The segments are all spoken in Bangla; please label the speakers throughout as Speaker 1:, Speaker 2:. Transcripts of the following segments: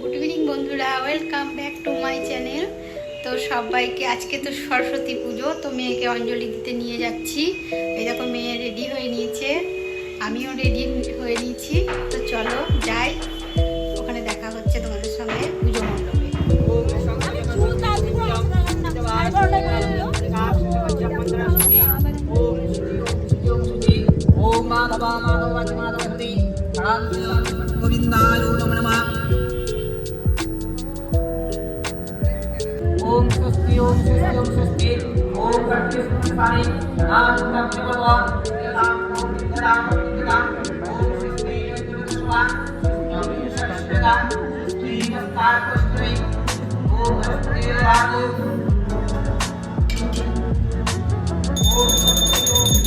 Speaker 1: গুড ইভিনিং বন্ধুরা welcome back to my channel তো সবাইকে আজকে তো সরস্বতী পুজো তো মেয়েকে অঞ্জলি দিতে নিয়ে যাচ্ছি এই দেখো মেয়ে রেডি হয়ে নিয়েছে আমিও রেডি হয়ে নিয়েছি তো চলো যাই ওখানে দেখা হচ্ছে তোমাদের সঙ্গে পুজো মণ্ডপে
Speaker 2: todos estejam no espírito, ou para que a luta de valor, de lá, de lá, de lá, ou se estejam de outro lado, não
Speaker 1: deixa de chegar, que as ou ou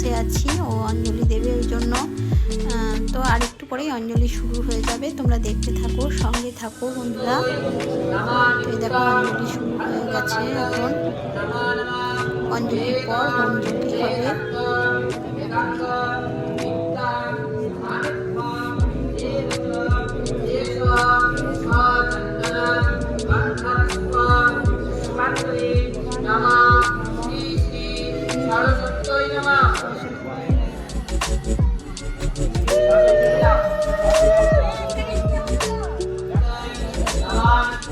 Speaker 1: বসে আছি ও অঞ্জলি দেবে ওই জন্য তো আর একটু পরেই অঞ্জলি শুরু হয়ে যাবে। তোমরা দেখতে থাকো, সঙ্গে থাকো বন্ধুরা। তো দেখো, অঞ্জলি শুরু হয়ে গেছে এখন। অঞ্জলির পর অঞ্জলি হবে।
Speaker 3: তিনটে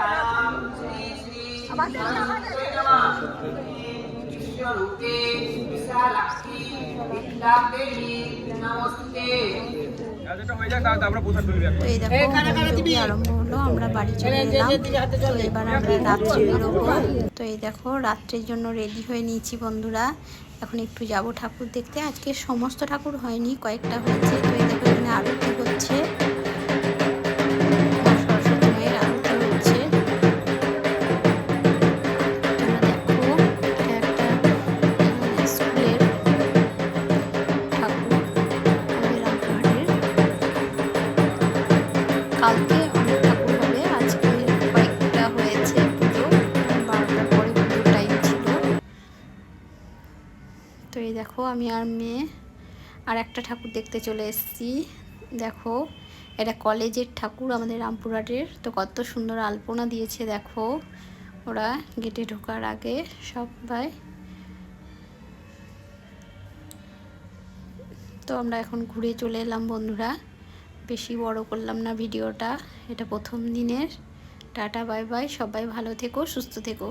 Speaker 3: না তোমার হলো হলো সবাই পেলি বলেন বলেন
Speaker 2: রূপে বিশালাক্ষী বিদ্যাদেবী নমস্তে
Speaker 1: তো এই দেখো আরম্ভ হলো আমরা বাড়ি চলে এলাম তো এবার আমরা রাত্রে তো এই দেখো রাত্রের জন্য রেডি হয়ে নিয়েছি বন্ধুরা। এখন একটু যাব ঠাকুর দেখতে আজকে সমস্ত ঠাকুর, হয়নি, কয়েকটা হয়েছে, তো এই দেখো এখানে আরতি হচ্ছে। কালকে অনেক ঠাকুর হবে। আজকে কয়েকটা হয়েছে পুজো, বারোটার পরে পুজোর টাইম ছিল। তো এই দেখো, আমি আর মেয়ে আর একটা ঠাকুর দেখতে চলে এসেছি। দেখো, এটা কলেজের ঠাকুর আমাদের রামপুরহাটের তো কত সুন্দর আলপনা দিয়েছে, দেখো। ওরা গেটে ঢোকার আগে সবাই। তো আমরা এখন ঘুরে চলে এলাম বন্ধুরা। বেশি বড় করলাম না ভিডিওটা। এটা প্রথম দিনের। Tata, bye bye. সবাই ভালো থেকো, সুস্থ থেকো।